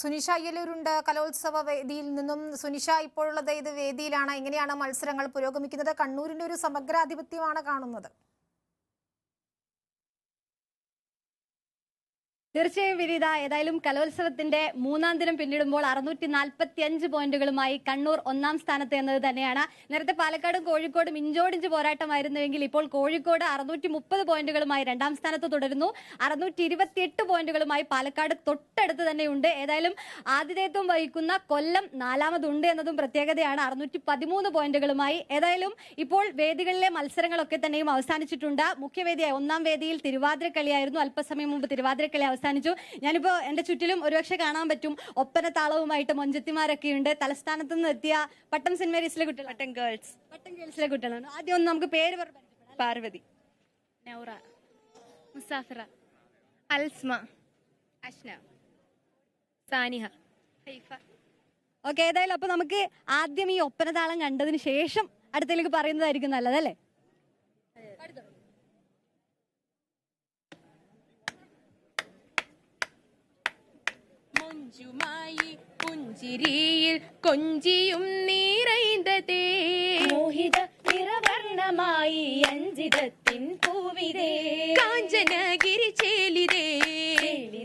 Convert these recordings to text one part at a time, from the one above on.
സുനിഷ അയ്യലൂരുണ്ട് കലോത്സവ വേദിയിൽ നിന്നും സുനിഷ ഇപ്പോഴുള്ളത് ഏത് വേദിയിലാണ്? എങ്ങനെയാണ് മത്സരങ്ങൾ പുരോഗമിക്കുന്നത്? കണ്ണൂരിന്റെ ഒരു സമഗ്രാധിപത്യമാണ് കാണുന്നത്. തീർച്ചയായും വിനീത ഏതായാലും കലോത്സവത്തിന്റെ മൂന്നാം ദിനം പിന്നിടുമ്പോൾ അറുന്നൂറ്റി നാൽപ്പത്തി അഞ്ച് പോയിന്റുകളുമായി കണ്ണൂർ ഒന്നാം സ്ഥാനത്ത് എന്നത് തന്നെയാണ്. നേരത്തെ പാലക്കാടും കോഴിക്കോടും ഇഞ്ചോടിഞ്ച് പോരാട്ടമായിരുന്നുവെങ്കിൽ ഇപ്പോൾ കോഴിക്കോട് അറുന്നൂറ്റി മുപ്പത് പോയിന്റുകളുമായി രണ്ടാം സ്ഥാനത്ത് തുടരുന്നു. അറുന്നൂറ്റി ഇരുപത്തിയെട്ട് പോയിന്റുകളുമായി പാലക്കാട് തൊട്ടടുത്ത് തന്നെയുണ്ട്. ഏതായാലും ആതിഥേയത്വം വഹിക്കുന്ന കൊല്ലം നാലാമതുണ്ട് എന്നതും പ്രത്യേകതയാണ്. അറുന്നൂറ്റി പതിമൂന്ന് പോയിന്റുകളുമായി ഏതായാലും ഇപ്പോൾ വേദികളിലെ മത്സരങ്ങളൊക്കെ തന്നെയും അവസാനിച്ചിട്ടുണ്ട്. മുഖ്യവേദിയായ ഒന്നാം വേദിയിൽ തിരുവാതിരക്കളിയായിരുന്നു. അല്പസമയം മുമ്പ് തിരുവാതിരക്കളി അവസാനിച്ചു. ഞാനിപ്പോ എന്റെ ചുറ്റിലും ഒരുപക്ഷെ കാണാൻ പറ്റും. ഒപ്പന താളവുമായിട്ട് മൊഞ്ചത്തിമാരൊക്കെ ഉണ്ട് തലസ്ഥാനത്ത് നിന്ന് എത്തിയ പട്ടം സെന്റ് മേരീസിലെ കുട്ടികൾ പട്ടം ഗേൾസ് പട്ടം ഗേൾസിലെ കുട്ടികളാണ്. ആദ്യം ഒന്ന് നമുക്ക് പേര് പറഞ്ഞ് പാർവതി. നൗറ. മുസാഫിറ. അൽസ്മ. അഷ്ന. സാനിഹ. ഹൈഫ. ഓക്കെ ഏതായാലും അപ്പൊ നമുക്ക് ആദ്യം ഈ ഒപ്പന താളം കണ്ടതിന് ശേഷം അടുത്തേക്ക് പറയുന്നതായിരിക്കും നല്ലതല്ലേ മൊഞ്ചുമായി പുഞ്ചിരിയിൽ കൊഞ്ചിയും നീറൈന്തതേ മോഹിത നിറവർണ്ണമായി അഞ്ചിതത്തിൻ പൂവിതേ കാഞ്ചനഗിരി ചേലിതേ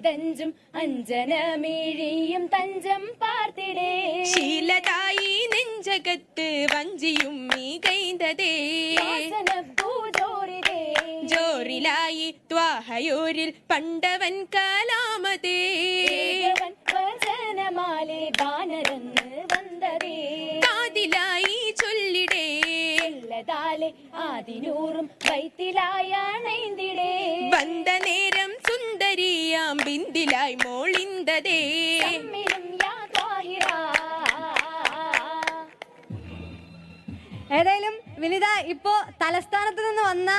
തഞ്ചും അഞ്ജനമിഴിയും തഞ്ചം പാർത്തിടേ ശീലതായി നെഞ്ചകത്ത് വഞ്ചിയും മീകൈന്തതേ പൂജോരിതേ ജോറിലായി ത്വാഹയൂരിൽ പണ്ടവൻ കാലാമതേ വചനമാലെ ബാനരന്ന് വന്നതേ. കാതിലായി ചൊല്ലിടേ. ചൊല്ലതാലെ ആദിനൂറും വൈത്തിലായ അണൈന്തിടേ വந்த നേരം സുന്ദരിയാം ബിന്ദിലായി മോളിന്തതേ. ഏതായാലും വിനിത ഇപ്പോ തലസ്ഥാനത്ത് നിന്ന് വന്ന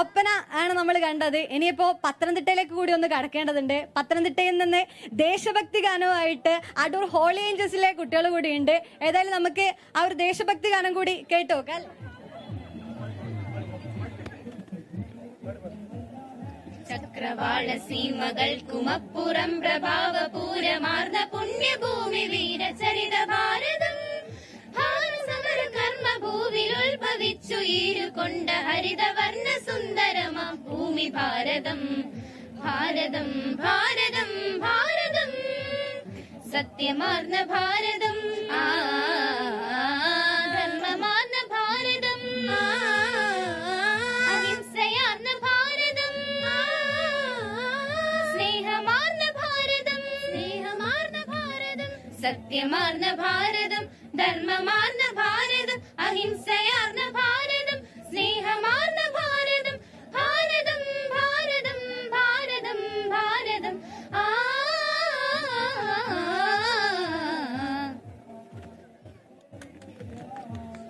ഒപ്പന ആണ് നമ്മൾ കണ്ടത്. ഇനിയിപ്പോ പത്തനംതിട്ടയിലേക്ക് കൂടി ഒന്ന് കടക്കേണ്ടതുണ്ട്. പത്തനംതിട്ടയിൽ നിന്ന് ദേശഭക്തി ഗാനവുമായിട്ട് അടൂർ ഹോളി ഏഞ്ചൽസിലെ കുട്ടികൾ കൂടി ഉണ്ട്. ഏതായാലും നമുക്ക് ആ ഒരു ദേശഭക്തി ഗാനം കൂടി കേട്ടു നോക്കാം. അല്ലേ? ചക്രവാള സീമകൾക്കുമപ്പുറം പ്രഭാവപൂരമാർന്ന പുണ്യഭൂമി വീരചരിത ഭാരതം കർമ്മഭൂവിൽ ഉത്ഭവിച്ചു ഈരുകൊണ്ട ഹരിതവർണ സുന്ദരമാം. ഭൂമി ഭാരതം ഭാരതം ഭാരതം ഭാരതം. സത്യമാർന്ന ഭാരതം ആ സത്യമാർന്ന ഭാരതം ധർമ്മമാർന്ന ഭാരതം അഹിംസയാർന്ന ഭാരതം സ്നേഹമാർന്ന ഭാരതം ഭാരതം ഭാരതം ഭാരതം ഭാരതം.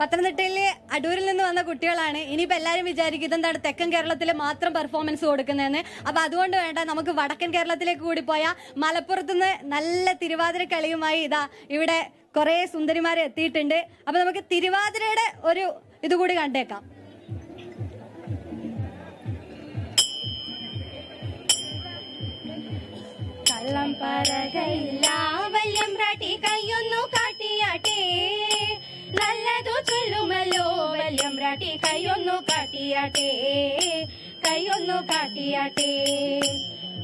പത്തനംതിട്ടയിലെ അടൂരിൽ നിന്ന് വന്ന കുട്ടികളാണ്. ഇനിയിപ്പോൾ എല്ലാവരും വിചാരിക്കും ഇതെന്താണ്? തെക്കൻ കേരളത്തിൽ മാത്രം പെർഫോമൻസ് കൊടുക്കുന്നതെന്ന്. അപ്പോൾ അതുകൊണ്ട് വേണ്ട നമുക്ക് വടക്കൻ കേരളത്തിലേക്ക് കൂടി പോയാൽ മലപ്പുറത്തുനിന്ന് നല്ല തിരുവാതിര കളിയുമായി ഇതാ ഇവിടെ കുറെ സുന്ദരിമാരെ എത്തിയിട്ടുണ്ട്. അപ്പൊ നമുക്ക് തിരുവാതിരയുടെ ഒരു ഇതുകൂടി കണ്ടേക്കാം. കള്ളം പറകയില്ല വല്യമ്പ്രാട്ടി നല്ലതു ചൊല്ലുമല്ലോ വല്യമ്പ്രാട്ടി കൈയൊന്നു കാട്ടിയാട്ടെ. കൈയൊന്നു കാട്ടിയാട്ടെ.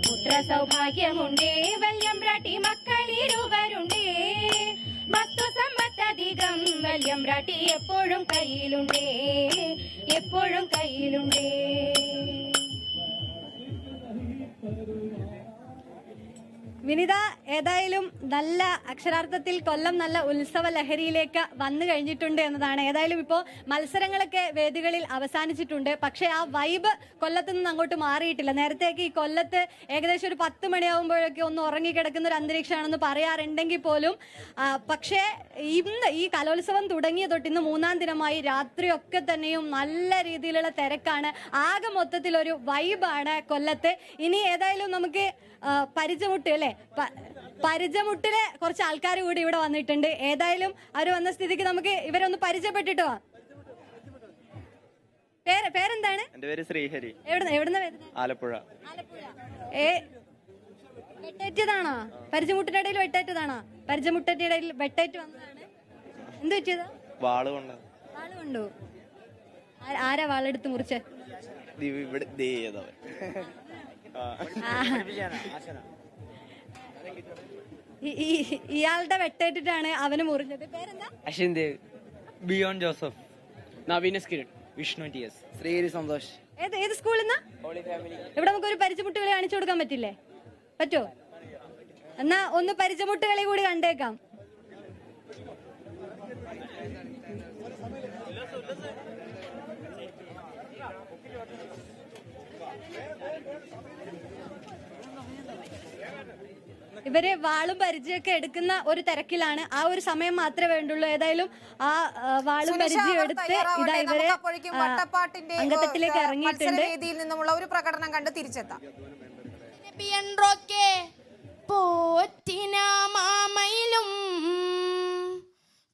പുത്ര സൗഭാഗ്യമുണ്ടേ വല്യമ്പ്രാട്ടി മക്കളിരുവരുണ്ടേ. വസ്തു സമ്പത്തധികം വല്യമ്പ്രാട്ടി എപ്പോഴും കയ്യിലുണ്ടേ എപ്പോഴും കയ്യിലുണ്ടേ. വിനിത ഏതായാലും നല്ല അക്ഷരാർത്ഥത്തിൽ കൊല്ലം നല്ല ഉത്സവ ലഹരിയിലേക്ക് വന്നു കഴിഞ്ഞിട്ടുണ്ട് എന്നതാണ്. ഏതായാലും ഇപ്പോൾ മത്സരങ്ങളൊക്കെ വേദികളിൽ അവസാനിച്ചിട്ടുണ്ട്. പക്ഷേ ആ വൈബ് കൊല്ലത്തു നിന്ന് അങ്ങോട്ട് മാറിയിട്ടില്ല. നേരത്തെയൊക്കെ ഈ കൊല്ലത്ത് ഏകദേശം ഒരു പത്ത് മണിയാകുമ്പോഴൊക്കെ ഒന്ന് ഉറങ്ങിക്കിടക്കുന്ന ഒരു അന്തരീക്ഷമാണെന്ന് പറയാറുണ്ടെങ്കിൽ പോലും പക്ഷേ ഇന്ന് ഈ കലോത്സവം തുടങ്ങിയ തൊട്ട് ഇന്ന് മൂന്നാം ദിനമായി രാത്രിയൊക്കെ തന്നെയും നല്ല രീതിയിലുള്ള തിരക്കാണ്. ആകെ മൊത്തത്തിലൊരു വൈബാണ് കൊല്ലത്ത്. ഇനി ഏതായാലും നമുക്ക് പരിചമുട്ട് അല്ലേ? പരിചമുട്ടിലെ കുറച്ച് ആൾക്കാർ കൂടി ഇവിടെ വന്നിട്ടുണ്ട്. ഏതായാലും അവർ വന്ന സ്ഥിതിക്ക് നമുക്ക് ഇവരൊന്ന് ഒന്ന് പരിചയപ്പെട്ടിട്ട് വാ. പേര് പേരെന്താണ്? എന്റെ പേര് ശ്രീഹരി. എവിടുന്ന എവിടുന്ന ആലപ്പുഴ. ആലപ്പുഴ. ഏ വെട്ടേറ്റതാണോ? പരിചമുട്ടിന്റെ ഇടയിൽ വെട്ടേറ്റതാണോ? പരിചമുട്ടിന്റെ ഇടയിൽ വെട്ടേറ്റ് വന്നതാണ്. എന്ത് പറ്റിയതാ? വാൾ കൊണ്ട് വാൾ കൊണ്ടു. ആരാ വാളെടുത്ത് മുറിച്ച്? ഇവിടെ ഇയാളുടെ വെട്ടേറ്റിട്ടാണ് അവന് മുറിഞ്ഞത്. പേരെന്താ? അശ്വിൻ ദേവ് ബിയോൺ ജോസഫ്. നവീന സ്കിരൺ വിഷ്ണു ടി എസ്. ശ്രീഹരി സന്തോഷ്. ഏത് ഏത് സ്കൂളിൽ നിന്ന്? ഇവിടെ നമുക്ക് ഒരു പരിചമുട്ടുകളി കാണിച്ചു കൊടുക്കാൻ പറ്റില്ലേ? പറ്റുമോ എന്നാ ഒന്ന് പരിചമുട്ടുകളി കൂടി കണ്ടേക്കാം. ഇവർ വാളും പരിചയമൊക്കെ എടുക്കുന്ന ഒരു തിരക്കിലാണ്. ആ ഒരു സമയം മാത്രമേ വേണ്ടുള്ളൂ. ഏതായാലും ആ വാളും പരിചയം എടുത്ത്. ഇതാ ഇവർ ഏഹ്, ഇറങ്ങിയിട്ടുണ്ട്. നിന്നുമുള്ള ഒരു പ്രകടനം കണ്ട് തിരിച്ചെത്താം. പോറ്റിന മാമയിലും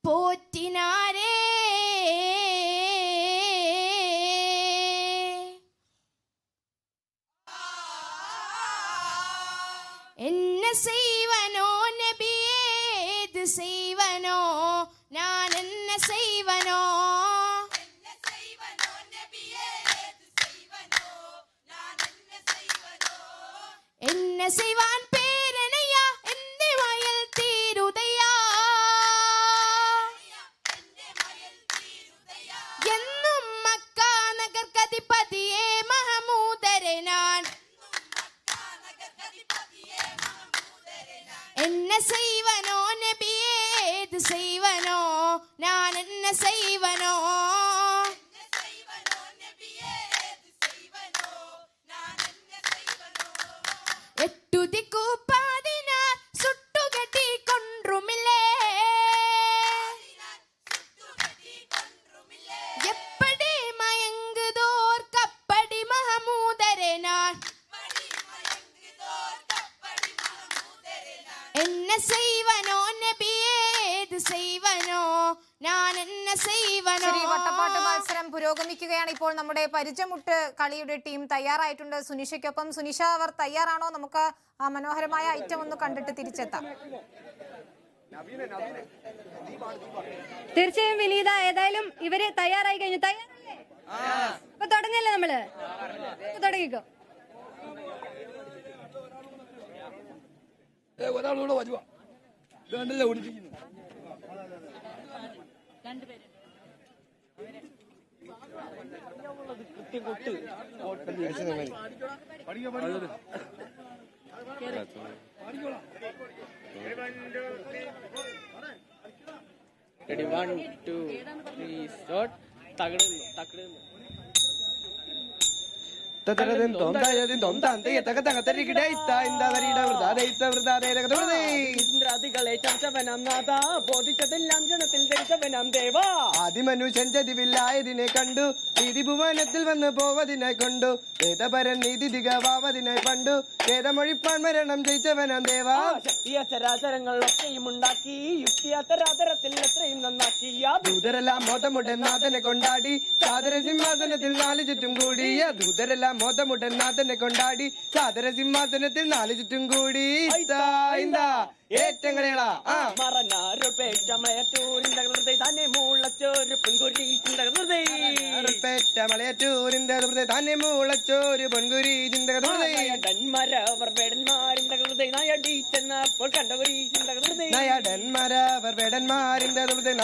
പോറ്റിനാരേ செய்வனோ நபியே எது செய்வனோ நான் என்ன செய்வனோ? என்ன செய்வான் ഞാനെന്നെ ചെയ്വനോ നബിയേ ഏത് ചെയ്വനോ ഞാനെന്നെ ചെയ്വനോ എട്ടുതി എന്നെ செய்வனோ നബിയേ ഏത് செய்வனോ ഞാൻ എന്നെ செய்வனോ ശരി വട്ടപ്പാട്ട് മത്സരം പുരോഗമിക്കുകയാണ് ഇപ്പോൾ നമ്മുടെ പരിചമുട്ട് കളിയുടെ ടീം തയ്യാറായിട്ടുണ്ട് സുനിഷയ്ക്കൊപ്പം സുനിഷ അവർ തയ്യാറാണോ നമുക്ക് ആ മനോഹരമായ ഐറ്റം ഒന്ന് കണ്ടിട്ട് തിരിച്ചെത്താം തീർച്ചയായും വിനീത ഏതായാലും ഇവര് തയ്യാറായി കഴിഞ്ഞു തയ്യാറല്ലേ ഇപ്പൊ തുടങ്ങിയല്ലേ നമ്മള് ഇപ്പൊ തുടങ്ങിക്കോ ഒരാളൂടെ വരുവാ. വേണ്ടല്ലേ ഓടിപ്പിക്കുന്നു. റെഡി വൺ ചതിവില്ലായതിനെ കണ്ടു നീതി ഭുവനത്തിൽ വന്ന് പോവതിനെ കൊണ്ടു. വേദപരൻ നീതി ദിഗവാവതിനെ പണ്ടു വേദമൊഴിപ്പാൻ മരണം ജയിച്ചവനാം ദേവാ ശക്തിയ ഉണ്ടാക്കി യുക്തിയ എത്രയും നന്നാക്കിയ ദൂതരെല്ലാം മോതമുടൻ നാഥനെ കൊണ്ടാടി സാദര സിംഹാസനത്തിൽ നാല് ചുറ്റും കൂടിയ ദൂതരെല്ലാം മോതമുടൻ നാഥനെ കൊണ്ടാടി സാദര സിംഹാസനത്തിൽ നാല് ചുറ്റും കൂടി. ഏറ്റങ്ങളേളാ. ആ. പേറ്റമയറ്റൂരിന്റെ ഹൃദയ തന്നെ മുളച്ചൊരു പെൺകുരീശിന്റെ ഹൃദയ. പെറ്റ മലയറ്റൂരിന്റെ ഹൃദയ തന്നെ മുളച്ചോരു പൊൻകുരി ചിന്തക നയടന്മാരവർ വേടന്മാരിന്റെ ഹൃദയ നയടി ചെന്നപ്പോൾ ഹൃദയ നയടന്മാരവർ ഹൃദയ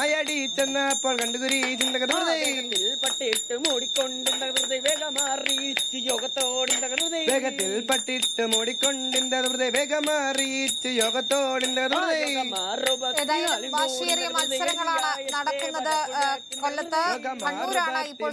കണ്ടുകുരി വേഗത്തിൽ പട്ടിട്ട് മൂടിക്കൊണ്ടിന്റെ ഹൃദയ വേഗമാറിയിച്ച് യോഗത്തോടിന്റെ ഹൃദയ വേഗത്തിൽ പട്ടിട്ട് മൂടിക്കൊണ്ടിന്റെ ഹൃദയ വേഗമാറിയിച്ച് യോഗത്തോടിന്റെ ഹൃദയ മത്സരങ്ങളാണ് നടക്കുന്നത് കൊല്ലത്ത്. കണ്ണൂരാണ് ഇപ്പോൾ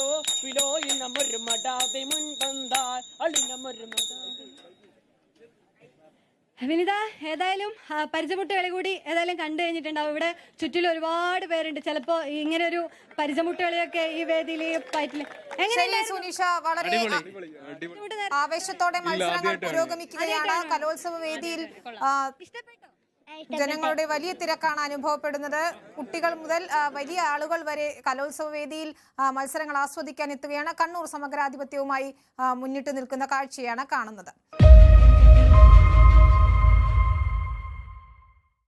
അളിന വിനിത ഏതായാലും പരിചമുട്ട് കളി കൂടി ഏതായാലും കണ്ടു കഴിഞ്ഞിട്ടുണ്ടാവും. ഇവിടെ ചുറ്റിലും ഒരുപാട് പേരുണ്ട്. ചിലപ്പോ ഇങ്ങനെ ഒരു പരിചമുട്ട് കളിയൊക്കെ ഈ വേദിയിൽ പറ്റില്ല വളരെ ആവേശത്തോടെ മത്സരങ്ങൾ പുരോഗമിക്കുകയാണ്. കലോത്സവ വേദിയിൽ ജനങ്ങളുടെ വലിയ തിരക്കാണ് അനുഭവപ്പെടുന്നത്. കുട്ടികൾ മുതൽ വലിയ ആളുകൾ വരെ കലോത്സവ വേദിയിൽ മത്സരങ്ങൾ ആസ്വദിക്കാൻ എത്തുകയാണ്. കണ്ണൂർ സമഗ്രാധിപത്യവുമായി മുന്നിട്ട് നിൽക്കുന്ന കാഴ്ചയാണ് കാണുന്നത്.